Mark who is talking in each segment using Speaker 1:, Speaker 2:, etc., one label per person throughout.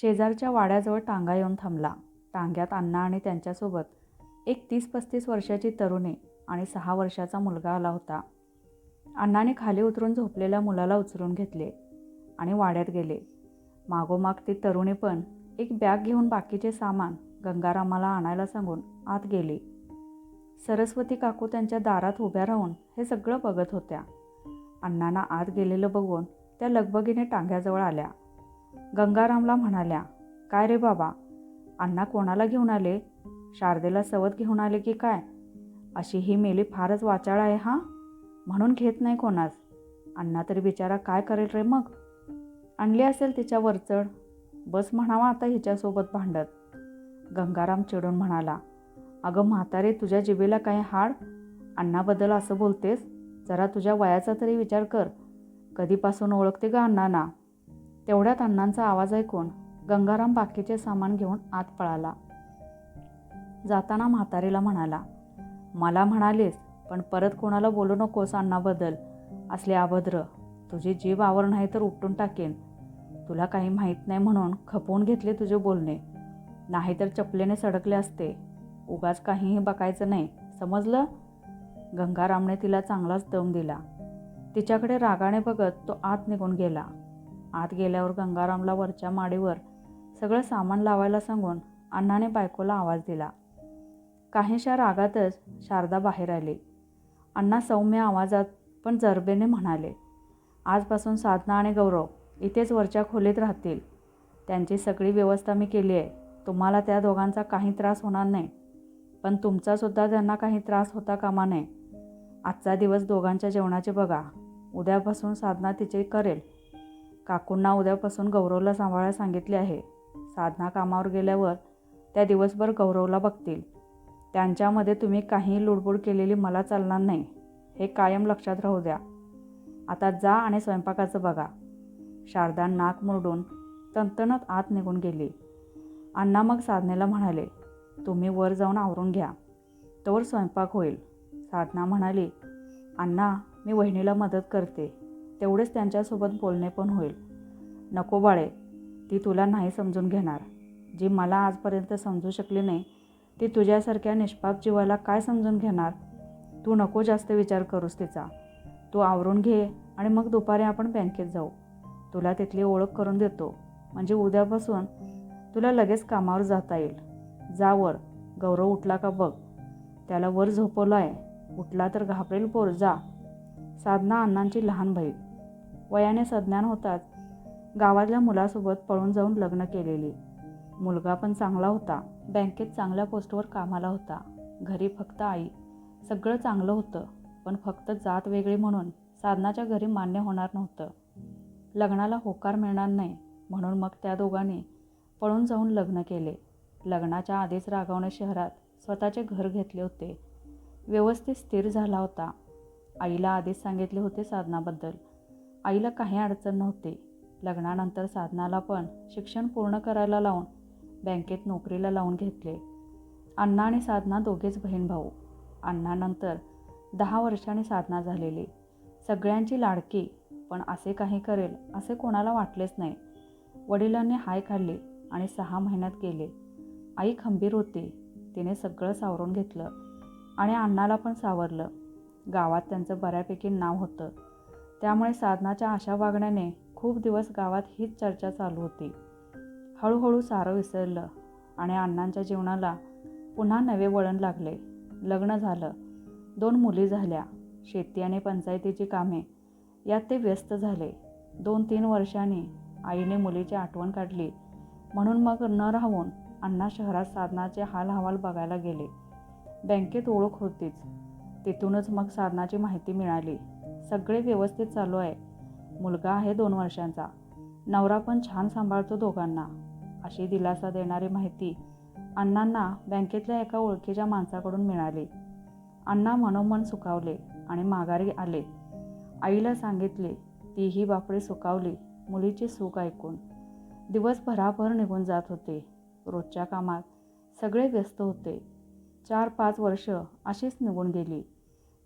Speaker 1: शेजारच्या वाड्याजवळ टांगा येऊन थांबला. टांग्यात अण्णा आणि त्यांच्यासोबत एक तीस पस्तीस वर्षाची तरुणी आणि सहा वर्षाचा मुलगा आला होता. अण्णाने खाली उतरून झोपलेल्या मुलाला उचलून घेतले आणि वाड्यात गेले. मागोमाग ती तरुणी पण एक बॅग घेऊन बाकीचे सामान गंगारामाला आणायला सांगून आत गेली. सरस्वती काकू त्यांच्या दारात उभ्या राहून हे सगळं बघत होत्या. अण्णांना आत गेलेलं बघून त्या लगबगीने टांग्याजवळ आल्या. गंगारामला म्हणाल्या काय रे बाबा? अण्णा कोणाला घेऊन आले? शारदेला सवत घेऊन आले की काय? अशी ही मेली फारच वाचाळ आहे हा? म्हणून घेत नाही कोणास? अण्णा तरी बिचारा काय करेल रे मग? आणली असेल तिच्या वरचढ? बस म्हणावा आता हिच्यासोबत भांडत. गंगाराम चिडून म्हणाला अगं म्हातारे तुझ्या जिबेला काय हाड? अण्णाबद्दल असं बोलतेस? जरा तुझ्या वयाचा तरी विचार कर. कधीपासून ओळखते का अण्णांना? तेवढ्यात अण्णांचा आवाज ऐकून गंगाराम बाकीचे सामान घेऊन आत पळाला. जाताना म्हातारीला म्हणाला मला म्हणालीस पण परत कोणाला बोलू नकोस अण्णाबद्दल. असले अभद्र तुझी जीभ आवर नाही तर उपटून टाकेन. तुला काही माहीत नाही म्हणून खपवून घेतले तुझे बोलणे. नाहीतर चपलेने सडकले असते. उगाच काहीही बघायचं नाही समजलं? गंगारामने तिला चांगलाच दम दिला. तिच्याकडे रागाने बघत तो आत निघून गेला. आत गेल्यावर गंगारामला वरच्या माडीवर सगळं सामान लावायला सांगून अण्णाने बायकोला आवाज दिला. काहीशा रागातच शारदा बाहेर आली. अण्णा सौम्य आवाजात पण जरबेने म्हणाले आजपासून साधना आणि गौरव इथेच वरच्या खोलीत राहतील. त्यांची सगळी व्यवस्था मी केली आहे. तुम्हाला त्या दोघांचा काही त्रास होणार नाही. पण तुमचासुद्धा त्यांना काही त्रास होता कामा नये. आजचा दिवस दोघांच्या जेवणाचे बघा. उद्यापासून साधना तिचे करेल. काकूंना उद्यापासून गौरवला सांभाळायला सांगितले आहे. साधना कामावर गेल्यावर त्या दिवसभर गौरवला बघतील. त्यांच्यामध्ये तुम्ही काही लुडबुड केलेली मला चालणार नाही. हे कायम लक्षात राहू द्या. आता जा आणि स्वयंपाकाचं बघा. शारदा नाक मुरडून तणतणत आत निघून गेली. अण्णा मग साधनेला म्हणाले तुम्ही वर जाऊन आवरून घ्या. तोवर स्वयंपाक होईल. साधना म्हणाली अण्णा मी वहिनीला मदत करते. तेवढेच त्यांच्यासोबत बोलणे पण होईल. नको बाळे ती तुला नाही समजून घेणार. जी मला आजपर्यंत समजू शकली नाही ती तुझ्यासारख्या निष्पाप जीवाला काय समजून घेणार? तू नको जास्त विचार करूस तिचा. तू आवरून घे आणि मग दुपारी आपण बँकेत जाऊ. तुला तिथली ओळख करून देतो. म्हणजे उद्यापासून तुला लगेच कामावर जाता येईल. जा वर. गौरव उठला का बघ. त्याला वर झोपवलं आहे उठला तर घाबरेल पोर. जा. साधना अण्णांची लहान बहीण. वयाने सज्ञान होताच गावातल्या मुलासोबत पळून जाऊन लग्न केलेली. मुलगा पण चांगला होता. बँकेत चांगल्या पोस्टवर कामाला होता. घरी फक्त आई. सगळं चांगलं होतं. पण फक्त जात वेगळी म्हणून साधनाच्या घरी मान्य होणार नव्हतं. लग्नाला होकार मिळणार नाही म्हणून मग त्या दोघांनी पळून जाऊन लग्न केले. लग्नाच्या आधीच रागावणे शहरात स्वतःचे घर घेतले होते. व्यवस्थित स्थिर झाला होता. आईला आधीच सांगितले होते साधनाबद्दल. आईला काही अडचण नव्हती. लग्नानंतर साधनाला पण शिक्षण पूर्ण करायला लावून बँकेत नोकरीला लावून घेतले. अण्णा आणि साधना दोघेच बहीण भाऊ. अण्णानंतर दहा वर्षांनी साधना झालेली. सगळ्यांची लाडकी पण असे काही करेल असे कोणाला वाटलेच नाही. वडिलांनी हाय खाल्ली आणि सहा महिन्यात गेले. आई खंबीर होती तिने सगळं सावरून घेतलं आणि अण्णाला पण सावरलं. गावात त्यांचं बऱ्यापैकी नाव होतं. त्यामुळे साधनाच्या आशा वागण्याने खूप दिवस गावात हीच चर्चा चालू होती. हळूहळू सारं विसरलं आणि अण्णांच्या जीवनाला पुन्हा नवे वळण लागले. लग्न झालं. दोन मुली झाल्या. शेती आणि पंचायतीची कामे. यात ते व्यस्त झाले. दोन तीन वर्षांनी आईने मुलीची आठवण काढली. म्हणून मग न राहून अण्णा शहरात साधनाचे हाल हवाल बघायला गेले. बँकेत ओळख होतीच. तिथूनच मग साधनाची माहिती मिळाली. सगळे व्यवस्थित चालू आहे. मुलगा आहे दोन वर्षांचा. नवरा पण छान सांभाळतो दोघांना. अशी दिलासा देणारी माहिती अण्णांना बँकेतल्या एका ओळखीच्या माणसाकडून मिळाली. अण्णा मनोमन सुखावले आणि माघारी आले. आईला सांगितले तीही बापडी सुकावली मुलीचे सुख ऐकून. दिवस भराभर निघून जात होते. रोजच्या कामात सगळे व्यस्त होते. चार पाच वर्ष अशीच निघून गेली.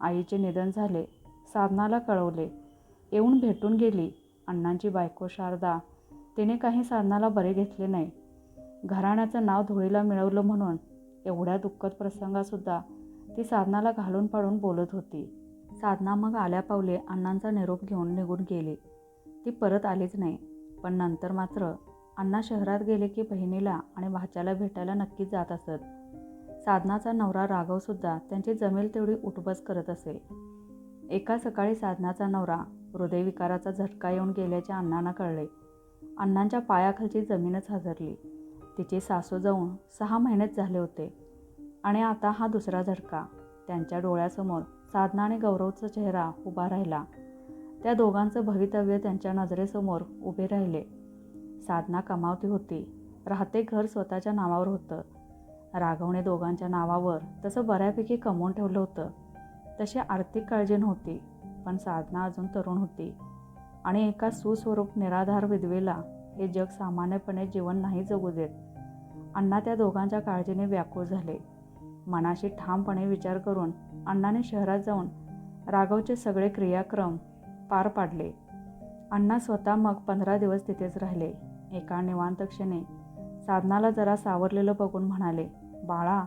Speaker 1: आईचे निधन झाले. साधनाला कळवले. येऊन भेटून गेली. अण्णांची बायको शारदा. तिने काही साधनाला बरे घेतले नाही. घराण्याचं नाव धुळीला मिळवलं म्हणून एवढ्या दुःखद प्रसंगासुद्धा ती साधनाला घालून पाडून बोलत होती. साधना मग आल्या पावले अण्णांचा निरोप घेऊन निघून गेली. ती परत आलीच नाही. पण नंतर मात्र अण्णा शहरात गेले की बहिणीला आणि भाच्याला भेटायला नक्कीच जात असत. साधनाचा नवरा राघवसुद्धा त्यांची जमेल तेवढी उठबस करत असे. एका सकाळी साधनाचा नवरा हृदयविकाराचा झटका येऊन गेल्याचे अण्णांना कळले. अण्णांच्या पायाखालची जमीनच हादरली. तिचे सासू जाऊन सहा महिनेच झाले होते. आणि आता हा दुसरा झटका. त्यांच्या डोळ्यासमोर साधना आणि गौरवचा चेहरा उभा राहिला. त्या दोघांचं भवितव्य त्यांच्या नजरेसमोर उभे राहिले. साधना कमावती होती. राहते घर स्वतःच्या नावावर होतं. राघवने दोघांच्या नावावर तसं बऱ्यापैकी कमवून ठेवलं होतं. तशी आर्थिक काळजी नव्हती पण साधना अजून तरुण होती. आणि एका सुस्वरूप निराधार विधवेला हे जग सामान्यपणे जीवन नाही जगू देत. अण्णा त्या दोघांच्या काळजीने व्याकुळ झाले. मनाशी ठामपणे विचार करून अण्णाने शहरात जाऊन राघवचे सगळे क्रियाक्रम पार पाडले. अण्णा स्वतः मग पंधरा दिवस तिथेच राहिले. एका निवांत क्षणी साधनाला जरा सावरलेलं बघून म्हणाले बाळा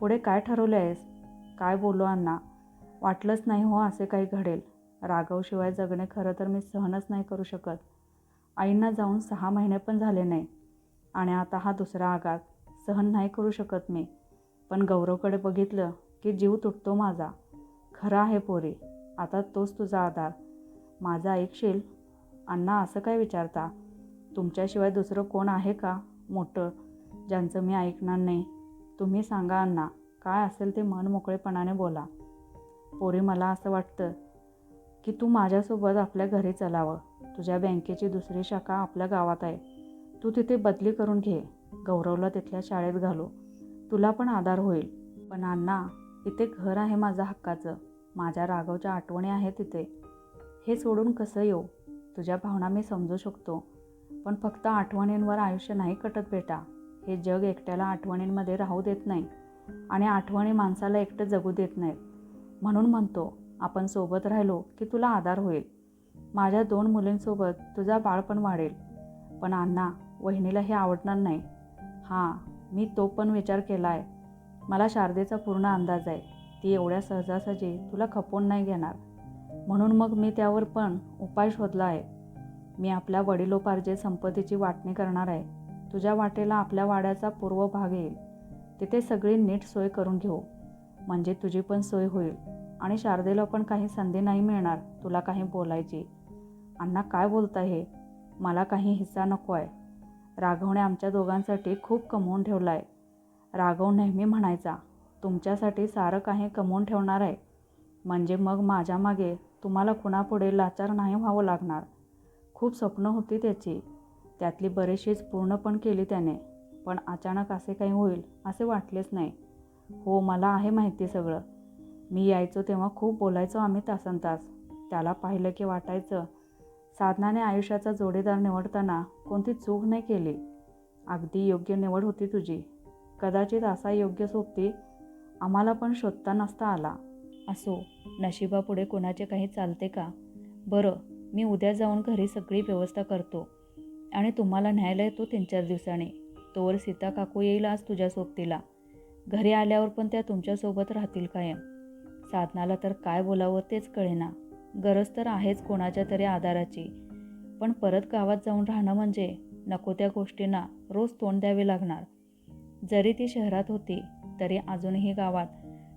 Speaker 1: पुढे काय ठरवले आहेस काय बोललो अण्णा? वाटलंच नाही हो असे काही घडेल. राघवशिवाय जगणे खरं तर मी सहनच नाही करू शकत. आईंना जाऊन सहा महिने पण झाले नाही. आणि आता हा दुसरा आघात. सहन नाही करू शकत मी. पण गौरवकडे बघितलं की जीव तुटतो माझा. खरं आहे पोरी. आता तोच तुझा आधार. माझा ऐकशील? अण्णा असं काय विचारता? तुमच्याशिवाय दुसरं कोण आहे का? मोठं. ज्यांचं मी ऐकणार नाही. तुम्ही सांगा अण्णा. काय असेल ते मन मोकळेपणाने बोला. पोरी मला असं वाटतं की तू माझ्यासोबत आपल्या घरी चलावं. तुझ्या बँकेची दुसरी शाखा आपल्या गावात आहे. तू तिथे बदली करून घे. गौरवला तिथल्या शाळेत घालू. तुला पण आधार होईल. पण अण्णा इथे घर आहे माझं हक्काचं. माझ्या राघवच्या आठवणी आहेत तिथे. हे सोडून कसं येऊ? तुझ्या भावना मी समजू शकतो. पण फक्त आठवणींवर आयुष्य नाही कटत बेटा. हे जग एकट्याला आठवणींमध्ये राहू देत नाही. आणि आठवणी माणसाला एकटं जगू देत नाहीत. म्हणून म्हणतो आपण सोबत राहिलो की तुला आधार होईल. माझ्या दोन मुलींसोबत तुझा बाळपण वाढेल. पण अण्णा वहिनीला हे आवडणार नाही. हां मी तो पण विचार केला आहे मला शारदेचा पूर्ण अंदाज आहे. ती एवढ्या सहजासहजी तुला खपवून नाही घेणार. म्हणून मग मी त्यावर पण उपाय शोधला आहे. मी आपल्या वडिलोपार्जित संपत्तीची वाटणी करणार आहे. तुझ्या वाटेला आपल्या वाड्याचा पूर्व भाग येईल. तिथे सगळी नीट सोय करून घेऊ. म्हणजे तुझी पण सोय होईल. आणि शारदेला पण काही संधी नाही मिळणार तुला काही बोलायची. अण्णा काय बोलता हे? मला काही हिस्सा नको आहे. राघवने आमच्या दोघांसाठी खूप कमवून ठेवलं आहे राघव नेहमी म्हणायचा तुमच्यासाठी सारं काही कमवून ठेवणार आहे. म्हणजे मग माझ्या मागे तुम्हाला कुणापुढे लाचार नाही व्हावं लागणार. खूप स्वप्न होती त्याची. त्यातली बरीचशीच पूर्ण पण केली त्याने. पण अचानक असे काही होईल असे वाटलेच नाही. हो मला आहे माहिती सगळं. मी यायचो तेव्हा खूप बोलायचो आम्ही तासन तास त्याला पाहिलं की वाटायचं साधनाने आयुष्याचा जोडीदार निवडताना कोणती चूक नाही केली. अगदी योग्य निवड होती तुझी. कदाचित असा योग्य सोबती आम्हाला पण शोधता नसता आला. असो नशिबापुढे कोणाचे काही चालते का? बरं मी उद्या जाऊन घरी सगळी व्यवस्था करतो. आणि तुम्हाला न्यायला येतो तीन चार दिवसांनी. तोवर सीता काकू येईल आज तुझ्या सोबतीला. घरी आल्यावर पण त्या तुमच्यासोबत राहतील कायम. साधनाला तर काय बोलावं तेच कळेना. गरज तर आहेच कोणाच्या तरी आधाराची. पण परत गावात जाऊन राहणं म्हणजे नको त्या गोष्टींना रोज तोंड द्यावे लागणार. जरी ती शहरात होती तरी अजूनही गावात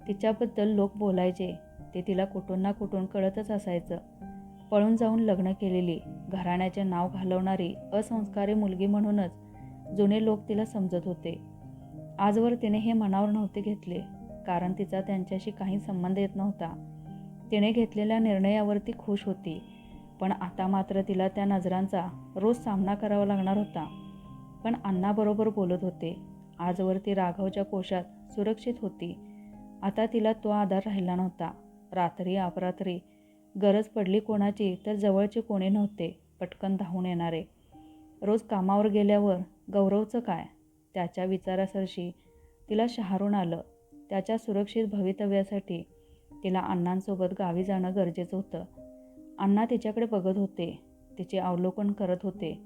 Speaker 1: तिच्याबद्दल लोक बोलायचे ते तिला कुठून ना कुठून कळतच असायचं. पळून जाऊन लग्न केलेली घराण्याचे नाव घालवणारी असंस्कारी मुलगी म्हणूनच जुने लोक तिला समजत होते. आजवर तिने हे मनावर नव्हते घेतले कारण तिचा त्यांच्याशी काही संबंध येत नव्हता. तिने घेतलेल्या निर्णयावर ती खुश होती पण आता मात्र तिला त्या नजरांचा रोज सामना करावा लागणार होता. पण अण्णाबरोबर बोलत होते. आजवर ती राघवच्या कोशात सुरक्षित होती. आता तिला तो आधार राहिला नव्हता. रात्री अपरात्री गरज पडली कोणाची तर जवळचे कोणी नव्हते पटकन धावून येणारे. रोज कामावर गेल्यावर गौरवचं काय? त्याच्या विचारासरशी तिला शहारून आलं. त्याच्या सुरक्षित भवितव्यासाठी तिला अण्णांसोबत गावी जाणं गरजेचं होतं. अण्णा तिच्याकडे बघत होते. तिचे अवलोकन करत होते.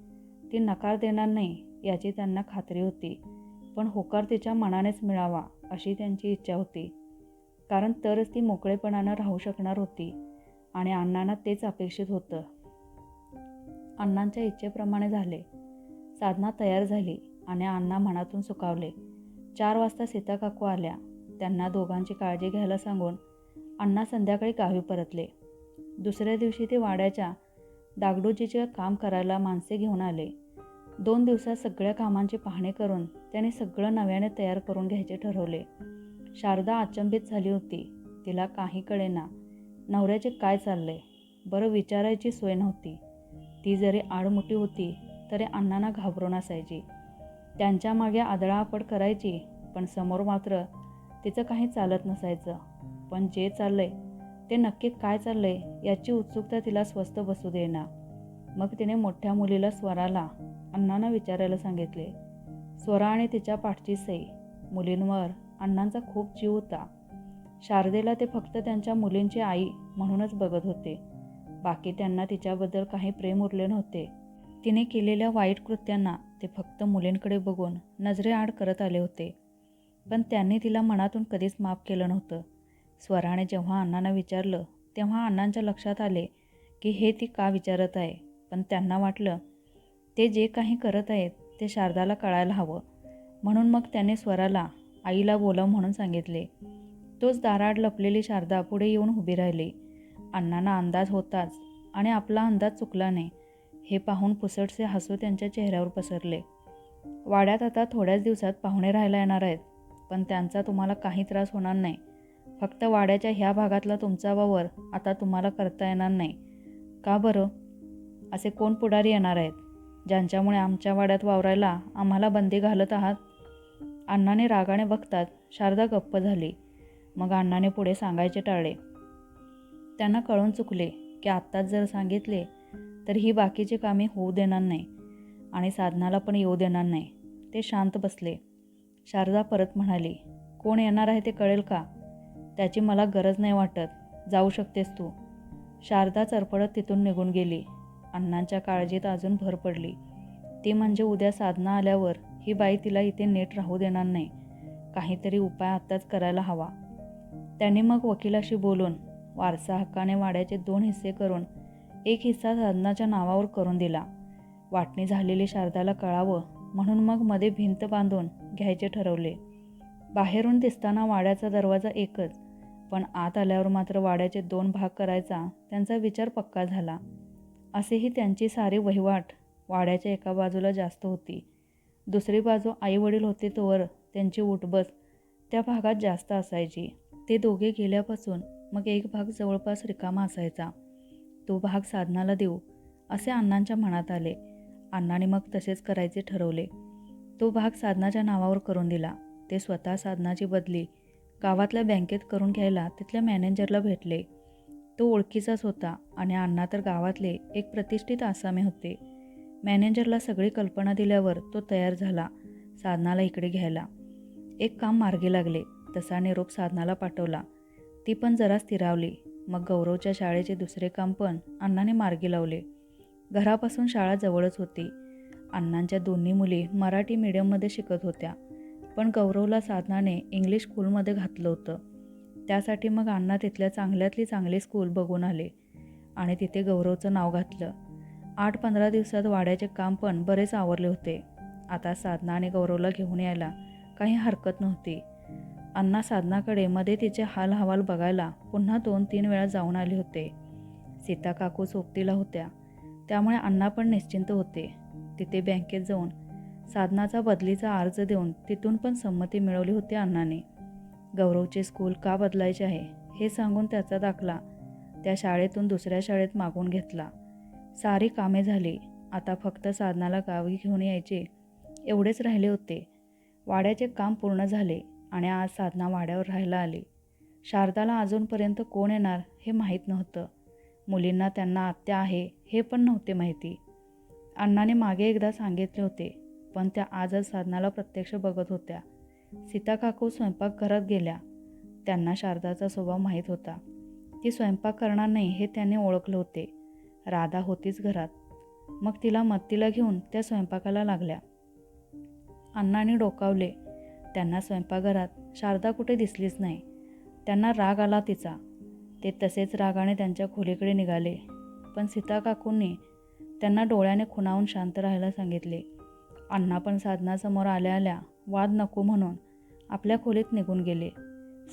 Speaker 1: ती नकार देणार नाही याची त्यांना खात्री होती. पण होकार तिच्या मनानेच मिळावा अशी त्यांची इच्छा होती. कारण तरच ती मोकळेपणानं राहू शकणार होती आणि अण्णांना तेच अपेक्षित होतं. अण्णांच्या इच्छेप्रमाणे झाले. साधना तयार झाली. आणि अण्णा मनातून सुकावले चार वाजता सीता काकू आल्या. त्यांना दोघांची काळजी घ्यायला सांगून अण्णा संध्याकाळी गावी परतले. दुसऱ्या दिवशी ते वाड्याच्या डागडुजीचे काम करायला माणसे घेऊन आले. दोन दिवसात सगळ्या कामांची पाहणी करून त्याने सगळं नव्याने तयार करून घ्यायचे ठरवले. शारदा अचंबित झाली होती. तिला काही कळेना नवऱ्याचे काय चालले बरं विचारायची सोय नव्हती. ती जरी आडमुठी होती तरी अण्णांना घाबरून असायची त्यांच्या मागे आदळापड करायची पण समोर मात्र तिचं काही चालत नसायचं. पण जे चाललंय ते नक्की काय चाललंय याची उत्सुकता तिला स्वस्त बसू देना मग तिने मोठ्या मुलीला स्वराला अण्णांना विचारायला सांगितले. स्वरा आणि तिच्या पाठची सई मुलींवर अण्णांचा खूप जीव होता. शारदेला ते फक्त त्यांच्या मुलींची आई म्हणूनच बघत होते. बाकी त्यांना तिच्याबद्दल काही प्रेम उरले नव्हते. तिने केलेल्या वाईट कृत्यांना ते फक्त मुलींकडे बघून नजरेआड करत आले होते. पण त्यांनी तिला मनातून कधीच माफ केलं नव्हतं. स्वराने जेव्हा अण्णांना विचारलं तेव्हा अण्णांच्या लक्षात आले की हे ती का विचारत आहे. पण त्यांना वाटलं ते जे काही करत आहेत ते शारदाला कळायला हवं. म्हणून मग त्याने स्वराला आईला बोलाव म्हणून सांगितले. तोच दाराड लपलेली शारदा पुढे येऊन उभी राहिली. अण्णांना अंदाज होताच आणि आपला अंदाज चुकला नाही. हे पाहून पुसटसे हसू त्यांच्या चेहऱ्यावर पसरले. वाड्यात आता थोड्याच दिवसात पाहुणे राहायला येणार आहेत पण त्यांचा तुम्हाला काही त्रास होणार नाही. फक्त वाड्याच्या ह्या भागातला तुमचा वावर आता तुम्हाला करता येणार नाही. का बरं? असे कोण पुढारी येणार आहेत? ज्यांच्यामुळे आमच्या वाड्यात वावरायला आम्हाला बंदी घालत आहात? अण्णाने रागाने बघतात शारदा गप्प झाली. मग अण्णाने पुढे सांगायचे टाळले. त्यांना कळून चुकले की आत्ताच जर सांगितले तर ही बाकीची कामे होऊ देणार नाही आणि साधनाला पण येऊ देणार नाही. ते शांत बसले. शारदा परत म्हणाली कोण येणार आहे ते कळेल का? त्याची मला गरज नाही वाटत. जाऊ शकतेस तू. शारदा चरपडत तिथून निघून गेली. अण्णांच्या काळजीत अजून भर पडली. ती म्हणजे उद्या साधना आल्यावर ही बाई तिला इथे नीट राहू देणार नाही. काहीतरी उपाय आत्ताच करायला हवा. त्यांनी मग वकिलाशी बोलून वारसा हक्काने वाड्याचे दोन हिस्से करून एक हिस्सा साधनाच्या नावावर करून दिला. वाटणी झालेली शारदाला कळावं म्हणून मग मध्ये भिंत बांधून घ्यायचे ठरवले. बाहेरून दिसताना वाड्याचा दरवाजा एकच पण आत आल्यावर मात्र वाड्याचे दोन भाग करायचा त्यांचा विचार पक्का झाला. असेही त्यांची सारी वहिवाट वाड्याच्या एका बाजूला जास्त होती. दुसरी बाजू आईवडील होते तोवर त्यांची उठबस त्या भागात जास्त असायची. ते दोघे गेल्यापासून मग एक भाग जवळपास रिकामा असायचा. तो भाग साधनाला देऊ असे अण्णांच्या मनात आले. अण्णाने मग तसेच करायचे ठरवले. तो भाग साधनाच्या नावावर करून दिला. ते स्वतः साधनाची बदली गावातल्या बँकेत करून घ्यायला तिथल्या मॅनेजरला भेटले. तो ओळखीचाच होता आणि अण्णा तर गावातले एक प्रतिष्ठित आसामी होते. मॅनेजरला सगळी कल्पना दिल्यावर तो तयार झाला साधनाला इकडे घ्यायला. एक काम मार्गी लागले तसा निरोप साधनाला पाठवला. ती पण जरा स्थिरावली. मग गौरवच्या शाळेचे दुसरे काम पण अण्णाने मार्गी लावले. घरापासून शाळा जवळच होती. अण्णांच्या दोन्ही मुली मराठी मीडियममध्ये शिकत होत्या. पण गौरवला साधनाने इंग्लिश स्कूलमध्ये घातलं होतं. त्यासाठी मग अण्णा तिथल्या चांगल्यातली चांगली स्कूल बघून आले आणि तिथे गौरवचं नाव घातलं. आठ पंधरा दिवसात वाड्याचे काम पण बरेच आवरले होते. आता साधना आणि गौरवला घेऊन यायला काही हरकत नव्हती. अण्णा साधनाकडे मध्ये तिचे हाल हवाल बघायला पुन्हा दोन तीन वेळा जाऊन आले होते. सीता काकू सोबतीला होत्या. त्यामुळे अण्णा पण निश्चिंत होते. तिथे बँकेत जाऊन साधनाचा बदलीचा अर्ज देऊन तिथून पण संमती मिळवली होती अण्णाने. गौरवचे स्कूल का बदलायचे आहे हे सांगून त्याचा दाखला त्या शाळेतून दुसऱ्या शाळेत मागून घेतला. सारी कामे झाली. आता फक्त साधनाला गावी घेऊन यायचे. एवढेच राहिले होते. वाड्याचे काम पूर्ण झाले. आणि आज साधना वाड्यावर राहायला आली. शारदाला अजूनपर्यंत कोण येणार हे माहीत नव्हतं. मुलींना त्यांना आत्या आहे हे पण नव्हते माहिती. अण्णाने मागे एकदा सांगितले होते पण त्या आजच साधनाला प्रत्यक्ष बघत होत्या. सीता काकू स्वयंपाकघरात गेल्या. त्यांना शारदाचा स्वभाव माहीत होता. ती स्वयंपाक करणार नाही हे त्याने ओळखले होते. राधा होतीच घरात. मग तिला मत्तीला घेऊन त्या स्वयंपाकाला लागल्या. अण्णाने डोकावले. त्यांना स्वयंपाकघरात शारदा कुठे दिसलीच नाही. त्यांना राग आला तिचा. ते तसेच रागाने त्यांच्या खोलीकडे निघाले. पण सीता काकूंनी त्यांना डोळ्याने खुणावून शांत राहायला सांगितले. अण्णा पण साधनासमोर आल्या आल्या वाद नको म्हणून आपल्या खोलीत निघून गेले.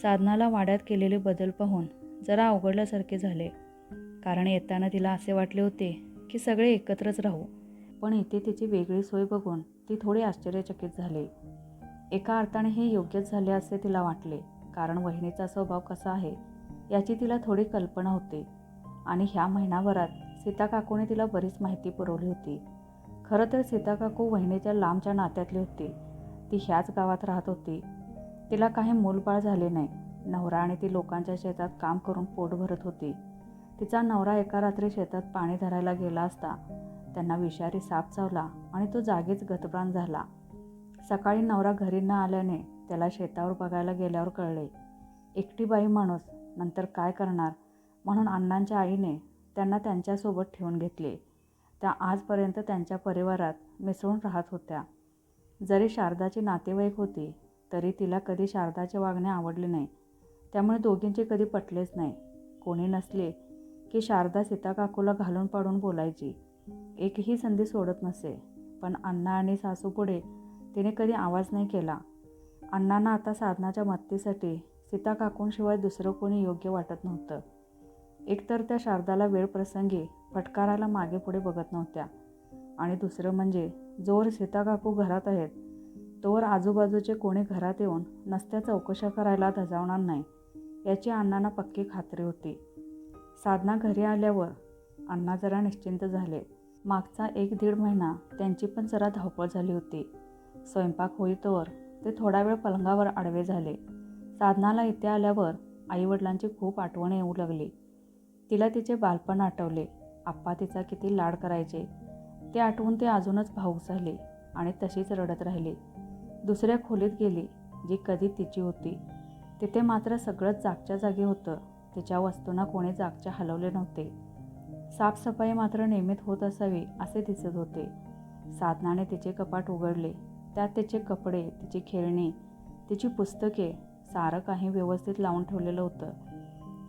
Speaker 1: साधनाला वाड्यात केलेले बदल पाहून जरा अवघडल्यासारखे झाले. कारण येताना तिला असे वाटले होते की सगळे एकत्रच राहू. पण इथे तिची वेगळी सोय बघून ती थोडी आश्चर्यचकित झाली. एका अर्थाने हे योग्यच झाले असे तिला वाटले. कारण वहिनीचा स्वभाव कसा आहे याची तिला थोडी कल्पना होती. आणि ह्या महिनाभरात सीता काकूने तिला बरीच माहिती पुरवली होती. खरं तर सीता काकू वहिनीच्या लांबच्या नात्यातली होती. ती ह्याच गावात राहत होती. तिला काही मूलबाळ झाले नाही. नवरा आणि ती लोकांच्या शेतात काम करून पोट भरत होती. तिचा नवरा एका रात्री शेतात पाणी धरायला गेला असता त्यांना विषारी साप चावला आणि तो जागीच गतप्राण झाला. सकाळी नवरा घरी न आल्याने त्याला शेतावर बघायला गेल्यावर कळले एकटी बाई माणूस नंतर काय करणार? म्हणून अण्णांच्या आईने त्यांना त्यांच्यासोबत ठेवून घेतले. त्या आजपर्यंत त्यांच्या परिवारात मिसळून राहत होत्या. जरी शारदाची नातेवाईक होती तरी तिला कधी शारदाचे वागणे आवडले नाही. त्यामुळे दोघींचे कधी पटलेच नाही. कोणी नसले की शारदा सीताकाकूला घालून पाडून बोलायची. एकही संधी सोडत नसे. पण अण्णा आणि सासूपुढे तिने कधी आवाज नाही केला. अण्णांना आता साधनाच्या मत्तीसाठी सीता काकूंशिवाय दुसरं कोणी योग्य वाटत नव्हतं. एकतर त्या शारदाला वेळ प्रसंगी फटकाराला मागे पुढे बघत नव्हत्या. आणि दुसरं म्हणजे जोवर सीता काकू घरात आहेत तोवर आजूबाजूचे कोणी घरात येऊन नसत्या चौकशा करायला धजावणार नाही याची अण्णांना पक्की खात्री होती. साधना घरी आल्यावर अण्णा जरा निश्चिंत झाले. मागचा एक दीड महिना त्यांची पण जरा धावपळ झाली होती. स्वयंपाक होईतोवर ते थोडा वेळ पलंगावर आडवे झाले. साधनाला इथे आल्यावर आईवडिलांची खूप आठवण येऊ लागली. तिला तिचे बालपण आठवले. आप्पा तिचा किती लाड करायचे. ते आठवून ते अजूनच भाऊक झाले आणि तशीच रडत राहिली. दुसऱ्या खोलीत गेली जी कधी तिची होती. तिथे मात्र सगळंच जागच्या जागी होतं. तिच्या वस्तूंना कोणी जागच्या हलवले नव्हते. साफसफाई मात्र नियमित होत असावी असे दिसत होते. साधनाने तिचे कपाट उघडले. त्यात तिचे कपडे तिची खेळणी तिची पुस्तके सारं काही व्यवस्थित लावून ठेवलेलं होतं.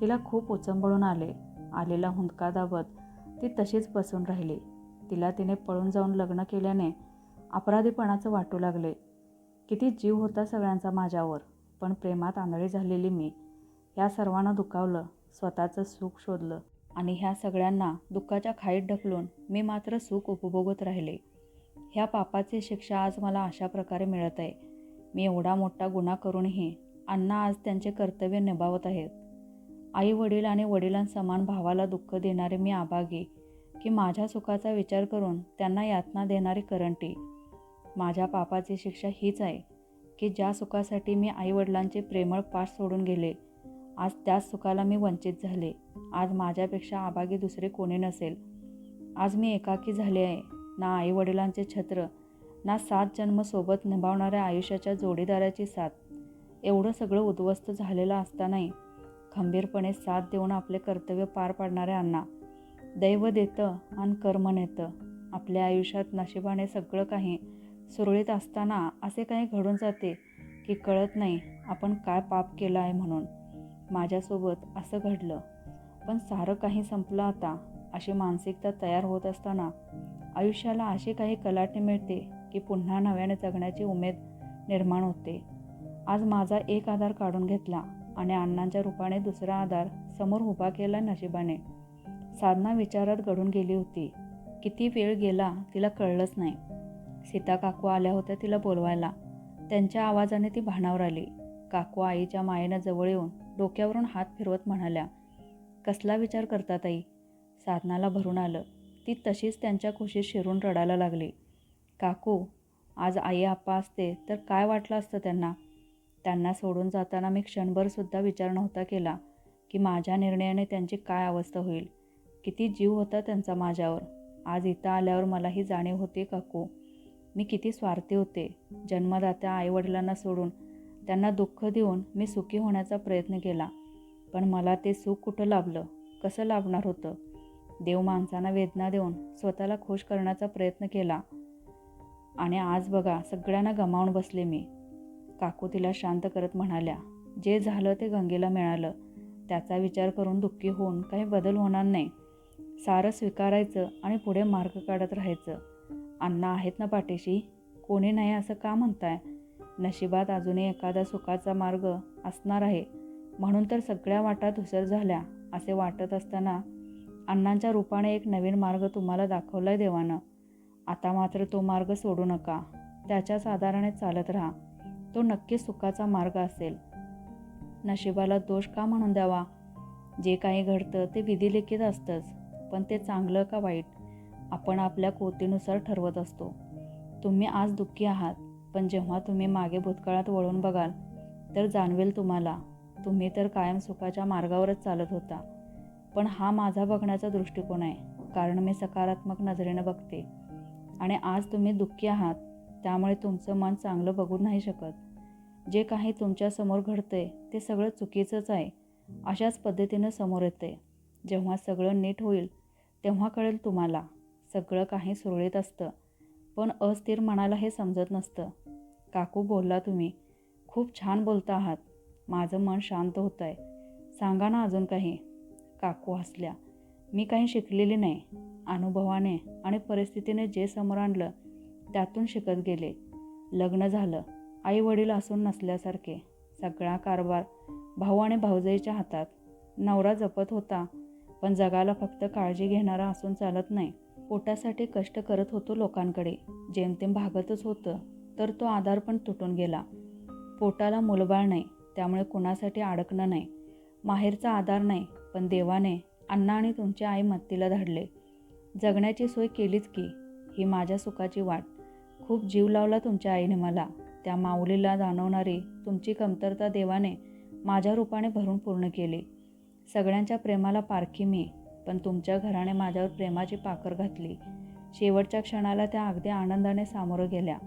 Speaker 1: तिला खूप उचंबळून आले. आलेला हुंदका दाबत ती तशीच बसून राहिली. तिला तिने पळून जाऊन लग्न केल्याने अपराधीपणाचं वाटू लागले. किती जीव होता सगळ्यांचा माझ्यावर पण प्रेमात आंधळी झालेली मी. ह्या सर्वांना दुखावलं स्वतःचं सुख शोधलं आणि ह्या सगळ्यांना दुःखाच्या खाईत ढकलून मी मात्र सुख उपभोगत राहिले. ह्या पापाची शिक्षा आज मला अशा प्रकारे मिळत आहे. मी एवढा मोठा गुन्हा करूनही अण्णा आज त्यांचे कर्तव्य निभावत आहेत. आई वडील आणि वडिलांसमान भावाला दुःख देणारे मी आभागी की माझ्या सुखाचा विचार करून त्यांना यातना देणारी करंटी. माझ्या पापाची शिक्षा हीच आहे की ज्या सुखासाठी मी आईवडिलांचे प्रेमळ पाठ सोडून गेले आज त्याच सुखाला मी वंचित झाले. आज माझ्यापेक्षा आभागी दुसरे कोणी नसेल. आज मी एकाकी झाले आहे. ना आईवडिलांचे छत्र ना सात जन्म सोबत निभावणाऱ्या आयुष्याच्या जोडीदाराची साथ. एवढं सगळं उद्ध्वस्त झालेलं असतानाही खंबीरपणे साथ देऊन आपले कर्तव्य पार पाडणाऱ्या अण्णा दैव देतं आणि कर्म नेतं. आपल्या आयुष्यात नशिबाने सगळं काही सुरळीत असताना असे काही घडून जाते की कळत नाही आपण काय पाप केलं आहे म्हणून. माझ्यासोबत असं घडलं. पण सारं काही संपलं आता अशी मानसिकता तयार होत असताना आयुष्याला अशी काही कलाटणी मिळते की पुन्हा नव्याने जगण्याची उमेद निर्माण होते. आज माझा एक आधार काढून घेतला आणि अण्णांच्या रूपाने दुसरा आधार समोर उभा केला नशिबाने. साधना विचारात घडून गेली होती. किती वेळ गेला तिला कळलंच नाही. सीता काकू आल्या होत्या तिला बोलवायला. त्यांच्या आवाजाने ती भानावर आली. काकू आईच्या मायेनं जवळ येऊन डोक्यावरून हात फिरवत म्हणाल्या कसला विचार करतात आई साधनाला भरून आलं. ती तशीच त्यांच्या खुशीत शिरून रडायला लागली. काकू आज आई आप्पा असते तर काय वाटलं असतं त्यांना? त्यांना सोडून जाताना मी क्षणभरसुद्धा विचार नव्हता केला की माझ्या निर्णयाने त्यांची काय अवस्था होईल. किती जीव होता त्यांचा माझ्यावर. आज इथं आल्यावर मला ही जाणीव होते काकू. मी किती स्वार्थी होते. जन्मदात्या आईवडिलांना सोडून त्यांना दुःख देऊन मी सुखी होण्याचा प्रयत्न केला. पण मला ते सुख कुठं लाभलं? कसं लाभणार होतं? देव माणसांना वेदना देऊन स्वतःला खुश करण्याचा प्रयत्न केला. आणि आज बघा सगळ्यांना गमावून बसले मी. काकू तिला शांत करत म्हणाल्या जे झालं ते गंगेला मिळालं. त्याचा विचार करून दुःखी होऊन काही बदल होणार नाही. सारं स्वीकारायचं आणि पुढे मार्ग काढत राहायचं. अण्णा आहेत ना पाठीशी? कोणी नाही असं का म्हणताय? नशिबात अजूनही एखादा सुखाचा मार्ग असणार आहे. म्हणून तर सगळ्या वाटा धुसर झाल्या असे वाटत असताना अण्णांच्या रूपाने एक नवीन मार्ग तुम्हाला दाखवलाय देवानं. आता मात्र तो मार्ग सोडू नका. त्याच्याच आधाराने चालत राहा. तो नक्कीच सुखाचा मार्ग असेल. नशिबाला दोष का म्हणून द्यावा? जे काही घडतं ते विधिलिखित असतंच पण ते चांगलं का वाईट? आपण आपल्या कोतीनुसार ठरवत असतो. तुम्ही आज दुःखी आहात पण जेव्हा तुम्ही मागे भूतकाळात वळून बघाल तर जाणवेल तुम्हाला. तुम्ही तर कायम सुखाच्या मार्गावरच चालत होता. पण हा माझा बघण्याचा दृष्टिकोन आहे. कारण मी सकारात्मक नजरेनं बघते. आणि आज तुम्ही दुःखी आहात त्यामुळे तुमचं मन चांगलं बघू नाही शकत. जे काही तुमच्यासमोर घडतंय ते सगळं चुकीचंच आहे. अशाच पद्धतीनं समोर येते. जेव्हा सगळं नीट होईल तेव्हा कळेल तुम्हाला. सगळं काही सुरळीत असतं. पण अस्थिर मनाला हे समजत नसतं. काकू बोलला तुम्ही. खूप छान बोलता आहात. माझं मन शांत होतं आहे सांगा ना अजून काही. काकू हसल्या. मी काही शिकलेली नाही. अनुभवाने आणि परिस्थितीने जे समोर आणलं त्यातून शिकत गेले. लग्न झालं. आई वडील असून नसल्यासारखे. सगळा कारभार भाऊ आणि भाऊजाईच्या हातात. नवरा जपत होता पण जगाला फक्त काळजी घेणारा असून चालत नाही. पोटासाठी कष्ट करत होतो लोकांकडे. जेमतेम भागतच होतं तर तो आधार पण तुटून गेला. पोटाला मुलबाळ नाही त्यामुळे कुणासाठी अडकणं नाही. माहेरचा आधार नाही पण देवाने अण्णा आणि तुमची आई मत्तीला धाडले. जगण्याची सोय केलीच की ही माझ्या सुखाची वाट. खूप जीव लावला तुमच्या आईने मला. त्या माऊलीला जाणवणारी तुमची कमतरता देवाने माझ्या रूपाने भरून पूर्ण केली. सगळ्यांच्या प्रेमाला पारखी मी पण तुमच्या घराने माझ्यावर प्रेमाची पाकर घातली. शेवटच्या क्षणाला त्या अगदी आनंदाने सामोरं गेल्या.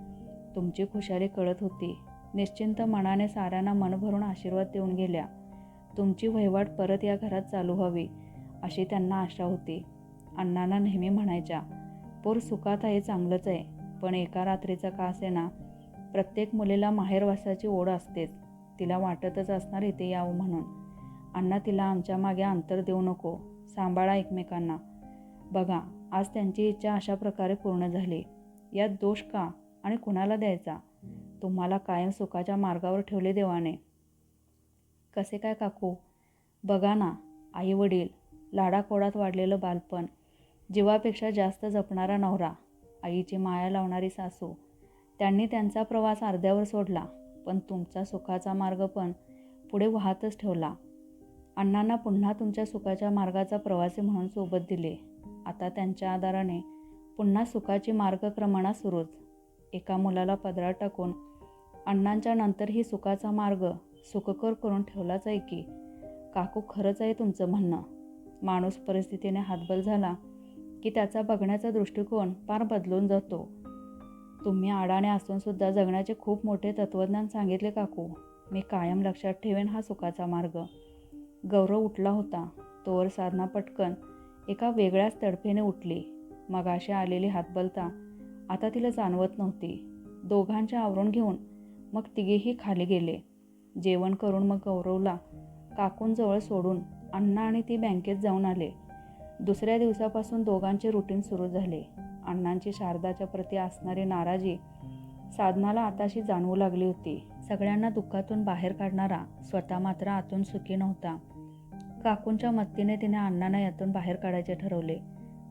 Speaker 1: तुमची खुशाली कळत होती. निश्चिंत मनाने साऱ्यांना मन भरून आशीर्वाद देऊन गेल्या. तुमची वहिवाट परत या घरात चालू व्हावी अशी त्यांना आशा होती. अण्णांना नेहमी म्हणायच्या पोर सुखात आहे चांगलंच आहे पण एका रात्रीचा का असेना प्रत्येक मुलीला माहेरवासाची ओढ असतेच तिला वाटतच असणार इथे यावं म्हणून. अण्णा तिला आमच्या मागे अंतर देऊ नको सांभाळा एकमेकांना. बघा आज त्यांची इच्छा अशा प्रकारे पूर्ण झाली. यात दोष का आणि कुणाला द्यायचा? तुम्हाला कायम सुखाच्या मार्गावर ठेवले देवाने. कसे काय काकू? बघा ना आई वडील वाढलेलं बालपण जीवापेक्षा जास्त जपणारा नवरा आईची माया लावणारी सासू त्यांनी त्यांचा प्रवास अर्ध्यावर सोडला पण तुमचा सुखाचा मार्ग पण पुढे वाहतच ठेवला. अण्णांना पुन्हा तुमच्या सुखाच्या मार्गाचा प्रवासी म्हणून सोबत दिले. आता त्यांच्या आधाराने पुन्हा सुखाची मार्गक्रमणा सुरूच. एका मुलाला पदरात टाकून अण्णांच्या नंतरही सुखाचा मार्ग सुखकर करून ठेवलाच आहे की. काकू खरंच आहे तुमचं म्हणणं. माणूस परिस्थितीने हातबल झाला की त्याचा बघण्याचा दृष्टिकोन फार बदलून जातो. तुम्ही आडाणे असूनसुद्धा जगण्याचे खूप मोठे तत्त्वज्ञान सांगितले काकू. मी कायम लक्षात ठेवेन हा सुखाचा मार्ग. गौरव उठला होता. तोवर साधना पटकन एका वेगळ्याच तडफेने उठली. मगाशी आलेली हातबलता आता तिला जाणवत नव्हती. दोघांच्या आवरून घेऊन मग तिघेही खाली गेले. जेवण करून मग गौरवला. काकूंजवळ सोडून अण्णा आणि ती बँकेत जाऊन आले. दुसऱ्या दिवसापासून दोघांचे रुटीन सुरू झाले. अण्णांची शारदाच्या प्रती असणारी नाराजी साधनाला आताशी जाणवू लागली होती. सगळ्यांना दुःखातून बाहेर काढणारा स्वतः मात्र आतून सुखी नव्हता. काकूंच्या मत्तीने तिने अण्णांना यातून बाहेर काढायचे ठरवले.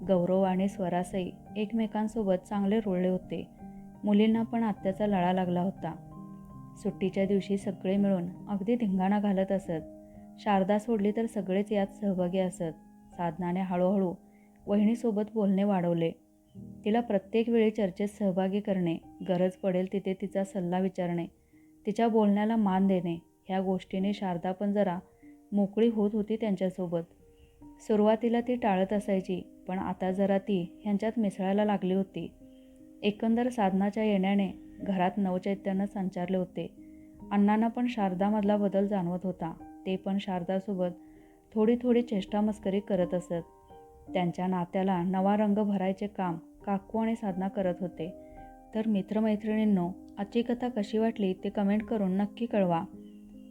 Speaker 1: गौरव आणि स्वरासई एकमेकांसोबत चांगले रुळले होते. मुलींना पण आत्याचा लळा लागला होता. सुट्टीच्या दिवशी सगळे मिळून अगदी धिंगाणा घालत असत. शारदा सोडली तर सगळेच यात सहभागी असत. साधनाने हळूहळू वहिनीसोबत बोलणे वाढवले. तिला प्रत्येक वेळी चर्चेत सहभागी करणे गरज पडेल तिथे तिचा सल्ला विचारणे तिच्या बोलण्याला मान देणे ह्या गोष्टीने शारदा पण जरा मोकळी होत होती त्यांच्यासोबत. सुरुवातीला ती टाळत असायची पण आता जरा ती ह्यांच्यात मिसळायला लागली होती. एकंदर साधनाच्या येण्याने घरात नवचैतन्य संचारले होते. अण्णांना पण शारदामधला बदल जाणवत होता. ते पण शारदासोबत थोडी थोडी चेष्टा मस्करी करत असत. त्यांच्या नात्याला नवा रंग भरायचे काम काकू आणि साधना करत होते. तर मित्रमैत्रिणींनो आजची कथा कशी वाटली ते कमेंट करून नक्की कळवा.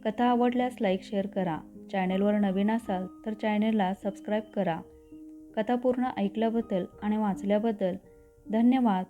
Speaker 1: कथा आवडल्यास लाईक शेअर करा. चॅनेलवर नवीन असाल तर चॅनेलला सबस्क्राईब करा. कथा पूर्ण ऐकल्याबद्दल आणि वाचल्याबद्दल धन्यवाद.